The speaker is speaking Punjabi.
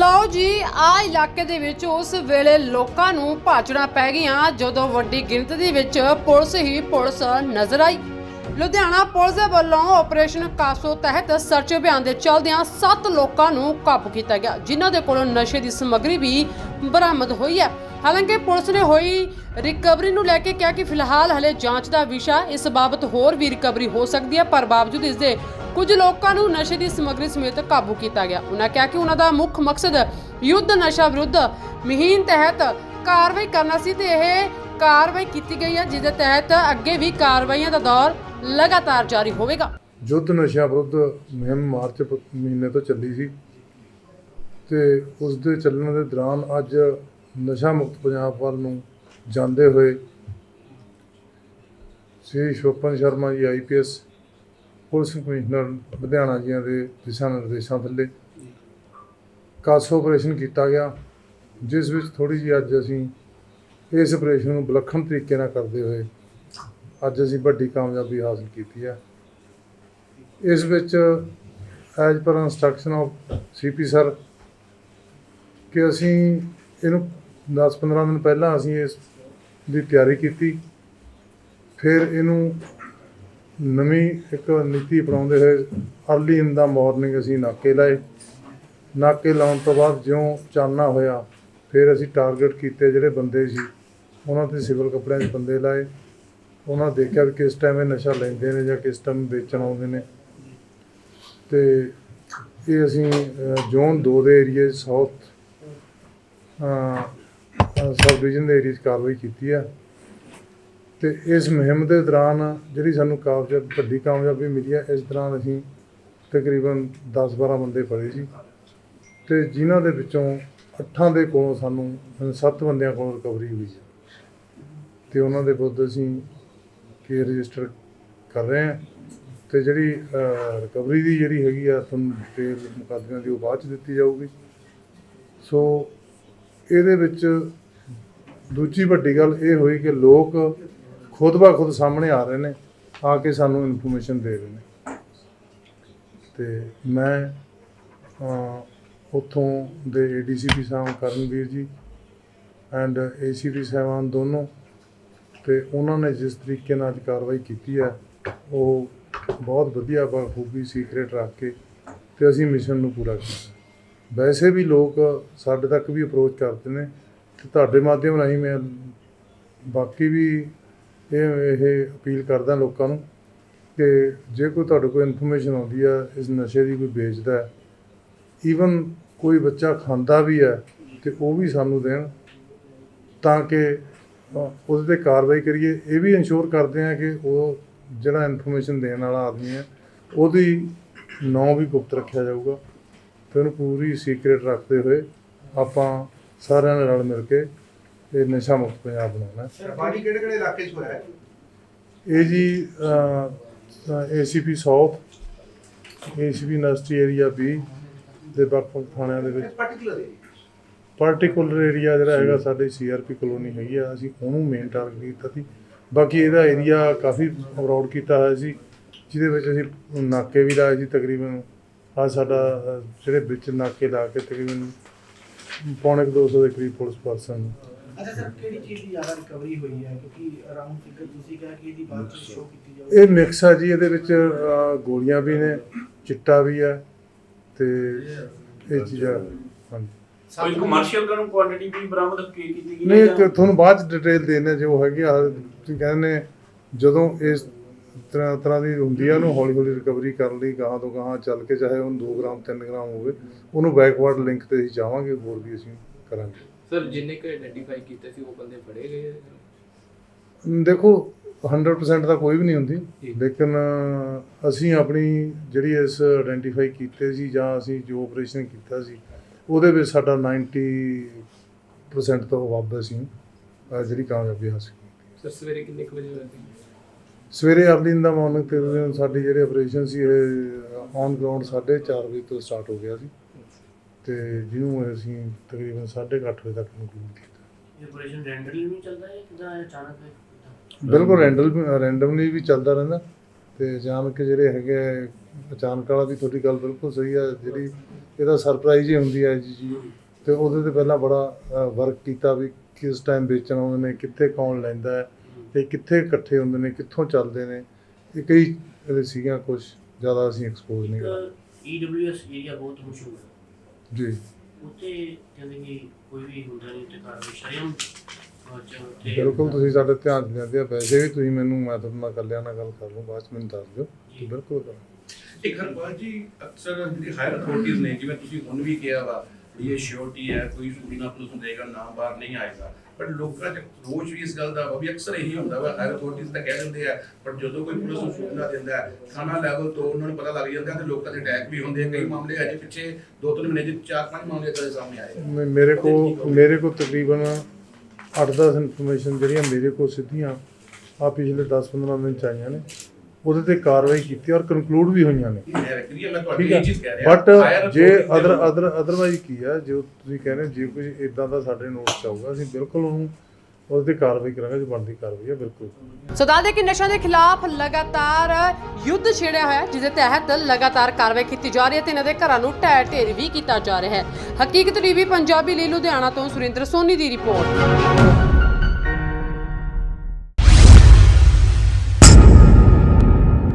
ਲਓ ਜੀ, ਆ ਇਲਾਕੇ ਦੇ ਵਿੱਚ ਉਸ ਵੇਲੇ ਲੋਕਾਂ ਨੂੰ ਭਾਜਣਾ ਪੈ ਗਈਆਂ ਜਦੋਂ ਵੱਡੀ ਗਿਣਤੀ ਦੇ ਵਿੱਚ ਪੁਲਿਸ ਹੀ ਪੁਲਿਸ ਨਜ਼ਰ ਆਈ। ਲੁਧਿਆਣਾ ਪੁਲਿਸ ਦੇ ਵੱਲੋਂ ਆਪਰੇਸ਼ਨ ਕਾਸੋ ਤਹਿਤ ਸਰਚ ਅਭਿਆਨ ਦੇ ਚਲਦਿਆਂ 7 ਲੋਕਾਂ ਨੂੰ ਕਾਬੂ ਕੀਤਾ ਗਿਆ, ਜਿਨ੍ਹਾਂ ਦੇ ਕੋਲੋਂ ਨਸ਼ੇ ਦੀ ਸਮੱਗਰੀ ਵੀ ਬਰਾਮਦ ਹੋਈ ਹੈ। ਹਾਲਾਂਕਿ ਪੁਲਿਸ ਨੇ ਹੋਈ ਰਿਕਵਰੀ ਨੂੰ ਲੈ ਕੇ ਕਿਹਾ ਕਿ ਫਿਲਹਾਲ ਹਲੇ ਜਾਂਚ ਦਾ ਵਿਸ਼ਾ ਇਸ ਬਾਬਤ ਹੋਰ ਵੀ ਰਿਕਵਰੀ ਹੋ ਸਕਦੀ ਹੈ, ਪਰ ਬਾਵਜੂਦ ਇਸ ਦੇ ਕੁਝ ਲੋਕਾਂ ਨੂੰ ਨਸ਼ੇ ਦੀ ਸਮੱਗਰੀ ਸਮੇਤ ਕਾਬੂ ਕੀਤਾ ਗਿਆ। ਉਹਨਾਂ ਕਿਹਾ ਕਿ ਉਹਨਾਂ ਦਾ ਮੁੱਖ ਮਕਸਦ ਯੁੱਧ ਨਸ਼ਾ ਵਿਰੁੱਧ ਮੁਹਿੰਮ ਤਹਿਤ ਕਾਰਵਾਈ ਕਰਨਾ ਸੀ ਤੇ ਇਹ ਕਾਰਵਾਈ ਕੀਤੀ ਗਈ ਹੈ, ਜਿਸ ਦੇ ਤਹਿਤ ਅੱਗੇ ਵੀ ਕਾਰਵਾਈਆਂ ਦਾ ਦੌਰ ਲਗਾਤਾਰ ਜਾਰੀ ਹੋਵੇਗਾ। ਯੁੱਧ ਨਸ਼ਾ ਵਿਰੁੱਧ ਮੁਹਿੰਮ ਮਾਰਚ ਮਹੀਨੇ ਤੋਂ ਚੱਲੀ ਸੀ ਤੇ ਉਸ ਦੇ ਚੱਲਣ ਦੇ ਦੌਰਾਨ ਅੱਜ ਨਸ਼ਾ ਮੁਕਤ ਪੰਜਾਬ ਵੱਲ ਨੂੰ ਜਾਂਦੇ ਹੋਏ ਸ੍ਰੀ ਸ਼ੋਪਨ Sharma ji IPS police commissioner Ludhiana ਜੀਆਂ ਦੇ ਦਿਸ਼ਾ ਨਿਰਦੇਸ਼ਾਂ ਥੱਲੇ ਕਾਸੋ ਆਪਰੇਸ਼ਨ ਕੀਤਾ ਗਿਆ, ਜਿਸ ਵਿੱਚ ਥੋੜੀ ਜਿਹੀ ਅੱਜ ਅਸੀਂ ਇਸ ਆਪਰੇਸ਼ਨ ਨੂੰ ਵਿਲੱਖਣ ਤਰੀਕੇ ਨਾਲ ਕਰਦੇ ਹੋਏ ਅੱਜ ਅਸੀਂ ਵੱਡੀ ਕਾਮਯਾਬੀ ਹਾਸਲ ਕੀਤੀ ਹੈ। ਇਸ ਵਿੱਚ as per instruction of CP sir ਕਿ ਅਸੀਂ ਇਹਨੂੰ 10-15 ਦਿਨ ਪਹਿਲਾਂ ਅਸੀਂ ਇਸ ਦੀ ਤਿਆਰੀ ਕੀਤੀ। ਫਿਰ ਇਹਨੂੰ ਨਵੀਂ ਇੱਕ ਨੀਤੀ ਅਪਣਾਉਂਦੇ ਹੋਏ ਅਰਲੀ ਇਨ ਦਾ ਮਾਰਨਿੰਗ ਅਸੀਂ ਨਾਕੇ ਲਾਏ। ਨਾਕੇ ਲਾਉਣ ਤੋਂ ਬਾਅਦ ਜਿਉਂ ਚਾਨਣਾ ਹੋਇਆ, ਫਿਰ ਅਸੀਂ ਟਾਰਗੇਟ ਕੀਤੇ ਜਿਹੜੇ ਬੰਦੇ ਸੀ। ਉਹਨਾਂ ਤੇ ਸਿਵਲ ਕੱਪੜਿਆਂ 'ਚ ਬੰਦੇ ਲਾਏ। ਉਹਨਾਂ ਦੇਖਿਆ ਵੀ ਕਿਸ ਟਾਈਮ ਇਹ ਨਸ਼ਾ ਲੈਂਦੇ ਨੇ ਜਾਂ ਕਿਸ ਟਾਈਮ ਵੇਚਣ ਆਉਂਦੇ ਨੇ। ਤੇ ਇਹ ਅਸੀਂ ਜ਼ੋਨ 2 ਦੇ ਏਰੀਏ ਸਾਊਥ ਸਬ ਡਿਵੀਜ਼ਨ ਦੇ ਏਰੀਏ 'ਚ ਕਾਰਵਾਈ ਕੀਤੀ ਆ। ਤੇ ਇਸ ਮੁਹਿੰਮ ਦੇ ਦੌਰਾਨ ਜਿਹੜੀ ਸਾਨੂੰ ਕਾਮਯਾਬ, ਵੱਡੀ ਕਾਮਯਾਬੀ ਮਿਲੀ ਆ, ਇਸ ਦੌਰਾਨ ਅਸੀਂ ਤਕਰੀਬਨ 10-12 ਬੰਦੇ ਫੜੇ ਸੀ ਤੇ ਜਿਨ੍ਹਾਂ ਦੇ ਵਿੱਚੋਂ ਅੱਠਾਂ ਦੇ ਕੋਲੋਂ ਸਾਨੂੰ 7 ਬੰਦਿਆਂ ਕੋਲੋਂ ਰਿਕਵਰੀ ਹੋਈ ਹੈ ਤੇ ਉਹਨਾਂ ਦੇ ਵਿਰੁੱਧ ਅਸੀਂ ਕੇਸ ਰਜਿਸਟਰ ਕਰ ਰਹੇ ਹਾਂ। ਤੇ ਜਿਹੜੀ ਰਿਕਵਰੀ ਦੀ ਜਿਹੜੀ ਹੈਗੀ ਆ, ਤੁਹਾਨੂੰ ਡਿਟੇਲ ਮੁਕੱਦਮਿਆਂ ਦੀ ਉਹ ਬਾਅਦ ਚ ਦਿੱਤੀ ਜਾਊਗੀ। ਸੋ ਇਹਦੇ ਵਿੱਚ ਦੂਜੀ ਵੱਡੀ ਗੱਲ ਇਹ ਹੋਈ ਕਿ ਲੋਕ ਖੁਦ ਬਾ ਖੁਦ ਸਾਹਮਣੇ ਆ ਰਹੇ ਨੇ ਆ ਕੇ ਸਾਨੂੰ ਇਨਫੋਰਮੇਸ਼ਨ ਦੇ ਰਹੇ ਨੇ। ਤੇ ਮੈਂ ਅਹ, ਉੱਥੋਂ ਦੇ ਏਡੀਸੀਪੀ ਸਾਹਿਬ ਕਰਨਵੀਰ ਜੀ ਐਂਡ ਏਸੀਪੀ ਸਾਹਿਬਾਨ ਦੋਨੋਂ ਤੇ ਉਹਨਾਂ ਨੇ ਜਿਸ ਤਰੀਕੇ ਨਾਲ ਅੱਜ ਕਾਰਵਾਈ ਕੀਤੀ ਹੈ ਉਹ ਬਹੁਤ ਵਧੀਆ ਬਾਖੂਬੀ ਸੀਕ੍ਰੇਟ ਰੱਖ ਕੇ ਤੇ ਅਸੀਂ ਮਿਸ਼ਨ ਨੂੰ ਪੂਰਾ ਕੀਤਾ। ਵੈਸੇ ਵੀ ਲੋਕ ਸਾਡੇ ਤੱਕ ਵੀ ਅਪਰੋਚ ਕਰਦੇ ਨੇ ਤੇ ਤੁਹਾਡੇ ਮਾਧਿਅਮ ਰਾਹੀਂ ਮੈਂ ਬਾਕੀ ਵੀ ਇਹ ਇਹ ਅਪੀਲ ਕਰਦਾ ਲੋਕਾਂ ਨੂੰ ਕਿ ਜੇ ਕੋਈ ਤੁਹਾਡੇ ਕੋਲ ਇਨਫੋਰਮੇਸ਼ਨ ਆਉਂਦੀ ਆ, ਇਸ ਨਸ਼ੇ ਦੀ ਕੋਈ ਵੇਚਦਾ ਈਵਨ ਕੋਈ ਬੱਚਾ ਖਾਂਦਾ ਵੀ ਹੈ ਤੇ ਉਹ ਵੀ ਸਾਨੂੰ ਦੇਣ ਤਾਂ ਕਿ ਉਹਦੇ ਤੇ ਕਾਰਵਾਈ ਕਰੀਏ। ਇਹ ਵੀ ਇੰਸ਼ੋਰ ਕਰਦੇ ਆ ਕਿ ਉਹ ਜਿਹੜਾ ਇਨਫੋਰਮੇਸ਼ਨ ਦੇਣ ਵਾਲਾ ਆਦਮੀ ਹੈ, ਉਹਦੀ ਨਾਂ ਵੀ ਗੁਪਤ ਰੱਖਿਆ ਜਾਊਗਾ। ਤੇ ਉਹਨੂੰ ਪੂਰੀ ਸੀਕ੍ਰੇਟ ਰੱਖਦੇ ਹੋਏ ਆਪਾਂ ਸਾਰਿਆਂ ਨੇ ਰਲ ਮਿਲ ਕੇ ਇਹ ਨਸ਼ਾ ਮੁਕਤ ਪੰਜਾਬ ਬਣਾਉਣਾ। ਹੈ ਪਾਣੀ ਕਿਹੜੇ ਕਿਹੜੇ ਇਲਾਕੇ 'ਚ ਹੋਇਆ ਹੈ? ਇਹ ਜੀ ACP south ACP industry area B ਦੇ ਵੱਖ-ਵੱਖ ਥਾਣਿਆਂ ਦੇ ਵਿੱਚ। ਪਾਰਟਿਕੂਲਰ ਪਾਰਟਿਕੂਲਰ ਏਰੀਆ ਜਿਹੜਾ ਹੈਗਾ ਸਾਡੇ ਸੀਆਰਪੀ ਕਲੋਨੀ ਹੈਗੀ ਆ ਅਸੀਂ ਉਹਨੂੰ ਮੇਨ ਟਾਰਗੇਟ ਕੀਤਾ ਸੀ। ਬਾਕੀ ਇਹਦਾ ਏਰੀਆ ਕਾਫੀ ਅਬਰੋਡ ਕੀਤਾ ਹੋਇਆ ਸੀ ਜਿਹਦੇ ਵਿੱਚ ਅਸੀਂ ਨਾਕੇ ਵੀ ਲਾਏ ਸੀ ਤਕਰੀਬਨ ਆ ਸਾਡਾ ਜਿਹੜੇ ਵਿੱਚ ਨਾਕੇ ਲਾ ਕੇ ਤਕਰੀਬਨ ਪੌਣੇ ਕੁ 200 ਦੇ ਕਰੀਬ ਪੁਲਿਸ ਪਰਸਨ ਅੱਛਾ ਸਰ ਕਿਹੜੀ ਚੀਜ਼ ਦੀ ਜ਼ਿਆਦਾ ਰਿਕਵਰੀ ਹੋਈ ਹੈ? ਕਿਉਂਕਿ ਅਰਾਊਂਡ ਫਿਗਰ ਤੁਸੀਂ ਕਿਹਾ ਕਿ ਇਹਦੀ ਬਾਅਦ ਵਿੱਚ ਸ਼ੋ ਕੀਤੀ ਜਾਊਗੀ ਇਹ ਮਿਕਸ ਆ ਜੀ ਇਹਦੇ ਵਿੱਚ ਗੋਲੀਆਂ ਵੀ ਨੇ ਚਿੱਟਾ ਵੀ ਹੈ ਤੇ ਇਹ ਚੀਜ਼ਾਂ ਹਾਂਜੀ। ਕੋਈ ਕਮਰਸ਼ੀਅਲ ਕਰਨ ਕੁਆਂਟੀਟੀ ਵੀ ਬਰਾਮਦ ਕੀ ਕੀਤੀ ਗਈ ਨਹੀਂ ਇੱਕ ਤੁਹਾਨੂੰ ਬਾਅਦ ਚ ਡਿਟੇਲ ਦੇਣੇ ਜੋ ਹੈਗੀ ਆ ਤੁਸੀਂ ਕਹਿੰਦੇ ਨੇ ਜਦੋਂ ਇਸ ਤਰ੍ਹਾਂ ਤਰ੍ਹਾਂ ਦੀ ਹੁੰਦੀ ਆ ਉਹਨੂੰ ਹੌਲੀ ਹੌਲੀ ਰਿਕਵਰੀ ਕਰਨ ਲਈ ਗਾਹਾਂ ਤੋਂ ਗਾਹਾਂ ਚੱਲ ਕੇ ਚਾਹੇ ਉਹਨੂੰ 2 ਗ੍ਰਾਮ 3 ਗ੍ਰਾਮ ਹੋਵੇ ਉਹਨੂੰ ਬੈਕਵਰਡ ਲਿੰਕ ਤੇ ਅਸੀਂ ਚਾਹਾਂਗੇ ਹੋਰ ਵੀ ਅਸੀਂ ਕਰਾਂਗੇ। ਸਰ ਜਿੰਨੇ ਕੁ ਆਇਡੈਂਟੀਫਾਈ ਕੀਤੇ ਸੀ ਉਹ ਬੰਦੇ ਫੜੇ ਗਏ ਦੇਖੋ 100% ਤਾਂ ਕੋਈ ਵੀ ਨਹੀਂ ਹੁੰਦੀ। ਲੇਕਿਨ ਅਸੀਂ ਆਪਣੀ ਜਿਹੜੀ ਇਸ ਆਇਡੈਂਟੀਫਾਈ ਕੀਤੇ ਸੀ ਜਾਂ ਅਸੀਂ ਜੋ ਆਪਰੇਸ਼ਨ ਕੀਤਾ ਸੀ ਉਹਦੇ ਵਿੱਚ ਸਾਡਾ 90% ਤੋਂ ਵੱਧ ਅਹ, ਜਿਹੜੀ ਕਾਮਯਾਬੀ ਹਾਸਲ ਕੀਤੀ। ਸਰ ਸਵੇਰੇ ਕਿੰਨੇ ਵਜੇ ਹੋਇਆ ਸੀ? ਸਵੇਰੇ ਅਰਲੀ ਦਾ ਮਾਰਨਿੰਗ ਤੇ ਸਾਡੀ ਜਿਹੜੇ ਆਪਰੇਸ਼ਨ ਸੀ ਇਹ ਔਨ ਗਰਾਊਂਡ 4:30 ਵਜੇ ਤੋਂ ਸਟਾਰਟ ਹੋ ਗਿਆ ਸੀ। ਤੇ ਜਿਹਨੂੰ ਅਸੀਂ ਤਕਰੀਬਨ 8:30 ਵਜੇ ਤੱਕ ਕੰਕਲੂਡ ਕੀਤਾ। ਇਹ ਆਪਰੇਸ਼ਨ ਰੈਂਡਮਲੀ ਵੀ ਚੱਲਦਾ ਹੈ ਕਿਦਾਂ ਅਚਾਨਕ ਹੈ ਬਿਲਕੁਲ ਰੈਂਡਲ ਰੈਂਡਮਲੀ ਵੀ ਚੱਲਦਾ ਰਹਿੰਦਾ। ਤੇ ਅਚਾਨਕ ਜਿਹੜੇ ਹੈਗੇ ਅਚਾਨਕ ਵਾਲਾ ਵੀ ਤੁਹਾਡੀ ਗੱਲ ਬਿਲਕੁਲ ਸਹੀ ਆ ਜਿਹੜੀ ਇਹਦਾ ਸਰਪ੍ਰਾਈਜ਼ ਹੀ ਹੁੰਦੀ ਹੈ ਜੀ। ਜੀ ਤੇ ਉਹਦੇ ਤੇ ਪਹਿਲਾਂ ਬੜਾ ਵਰਕ ਕੀਤਾ ਵੀ ਕਿਸ ਟਾਈਮ ਵੇਚਣ ਆਉਂਦੇ ਨੇ ਕਿੱਥੇ ਕੌਣ ਲੈਂਦਾ ਹੈ। ਤੇ ਕਿੱਥੇ ਇਕੱਠੇ ਹੁੰਦੇ ਨੇ ਕਿੱਥੋਂ ਚੱਲਦੇ ਨੇ ਇਹ ਕਈ ਇਹਦੇ ਸੀਗੀਆਂ ਕੁਝ ਜ਼ਿਆਦਾ ਅਸੀਂ ਐਕਸਪੋਜ਼ ਨਹੀਂ ਕਰਾਂਗੇ। ਈਡਬਲਯੂਐਸ ਏਰੀਆ ਬਹੁਤ ਮਸ਼ਹੂਰ ਹੈ। ਜੀ। ਉੱਥੇ ਕਹਿੰਦੇ ਕਿ ਕੋਈ ਵੀ ਹੁੰਦਾ ਨਹੀਂ ਤੇ ਕਾਰਵਾਈ ਸ਼ਰਮ ਤੇ ਬਿਲਕੁਲ ਤੁਸੀਂ ਸਾਡੇ ਧਿਆਨ 'ਚ ਲਿਆਂਦੇ ਆ ਵੈਸੇ ਵੀ ਤੁਸੀਂ ਮੈਨੂੰ ਮੈਂ ਤੁਹਾਡੇ ਨਾਲ ਇਕੱਲਿਆਂ ਨਾਲ ਗੱਲ ਕਰ ਲੂੰ ਬਾਅਦ 'ਚ ਮੈਨੂੰ ਦੱਸ ਦਿਓ। ਬਿਲਕੁਲ ਇੱਕ ਹਰਪਾਲ ਜੀ ਅਕਸਰ ਜਿਹੜੀ ਹਾਇਰ ਅਥਾਰਟੀਆਂ ਨੇ ਜਿਵੇਂ ਤੁਸੀਂ ਹੁਣ ਵੀ ਕਿਹਾ ਵਾ ਵੀ ਇਹ ਸ਼ਿਓਰਟੀ ਹੈ ਕੋਈ ਸੂਰੀ ਨਾ ਪੁਲਿਸ ਨੂੰ ਦੇਗਾ ਨਾ ਬਾਹਰ ਨਹੀਂ ਆਏਗਾ। ਪਰ ਲੋਕਾਂ 'ਚ ਰੋਜ਼ ਵੀ ਇਸ ਗੱਲ ਦਾ ਵਾ ਵੀ ਅਕਸਰ ਇਹੀ ਹੁੰਦਾ ਵਾ ਹਾਇਰ ਅਥਾਰਟੀਆਂ ਤਾਂ ਕਹਿ ਦਿੰਦੇ ਆ ਪਰ ਜਦੋਂ ਕੋਈ ਪੁਲਿਸ ਨੂੰ ਸੂਚਨਾ ਦਿੰਦਾ ਹੈ ਥਾਣਾ ਲੈਵਲ ਤੋਂ ਉਹਨਾਂ ਨੂੰ ਪਤਾ ਲੱਗ ਜਾਂਦਾ ਤੇ ਲੋਕਾਂ ਦੇ ਅਟੈਕ ਵੀ ਹੁੰਦੇ ਆ। ਕਈ ਮਾਮਲੇ ਅਜੇ ਪਿੱਛੇ ਦੋ ਤਿੰਨ ਮਹੀਨੇ ਚ ਚਾਰ ਪੰਜ ਮਾਮਲੇ ਕਦੇ ਸਾਹਮਣੇ ਆਏ ਆ। ਮੇ- ਮੇਰੇ ਕੋ ਮੇਰੇ ਕੋ ਤਕਰੀਬਨ 8-10 ਇਨਫੋਰਮੇਸ਼ਨ ਜਿਹੜੀਆਂ ਮੇਰੇ ਕੋ ਸਿੱਧੀਆਂ ਆ ਪਿਛਲੇ 10-15 ਦਿਨ ਚ ਆਈਆਂ ਨੇ। ਉਹਦੇ ਤੇ ਕਾਰਵਾਈ ਕੀਤੀ ਔਰ ਕਨਕਲੂਡ ਵੀ ਹੋਈਆਂ ਨੇ। ਠੀਕ ਇਹ ਹੈ ਚੀਜ਼ ਕਹਿ ਰਿਹਾ। ਬਟ ਜੇ ਅਦਰ ਅਦਰ ਅਦਰਵਾਈਜ਼ ਕੀ ਆ ਜੋ ਤੁਸੀਂ ਕਹਿੰਦੇ ਜੇ ਕੁਝ ਇਦਾਂ ਦਾ ਸਾਡੇ ਨੋਟਿਸ ਆਊਗਾ ਅਸੀਂ ਬਿਲਕੁਲ ਉਹਨੂੰ ਉਹਦੇ ਤੇ ਕਾਰਵਾਈ ਕਰਾਂਗੇ ਜੋ ਬਣਦੀ ਕਾਰਵਾਈ ਹੈ ਬਿਲਕੁਲ। ਸੋ ਦੱਸਦੇ ਕਿ ਨਸ਼ਾ ਦੇ ਖਿਲਾਫ ਲਗਾਤਾਰ ਯੁੱਧ ਛੇੜਿਆ ਹੋਇਆ ਹੈ, ਜਿਸ ਦੇ ਤਹਿਤ ਲਗਾਤਾਰ ਕਾਰਵਾਈ ਕੀਤੀ ਜਾ ਰਹੀ ਹੈ ਤੇ ਇਹਨਾਂ ਦੇ ਘਰਾਂ ਨੂੰ ਢਹਿ ਢੇਰ ਵੀ ਕੀਤਾ ਜਾ ਰਿਹਾ ਹੈ। ਹਕੀਕਤ ਟੀਵੀ ਪੰਜਾਬੀ ਲਈ ਲੁਧਿਆਣਾ ਤੋਂ ਸੁਰਿੰਦਰ ਸੋਨੀ ਦੀ ਰਿਪੋਰਟ।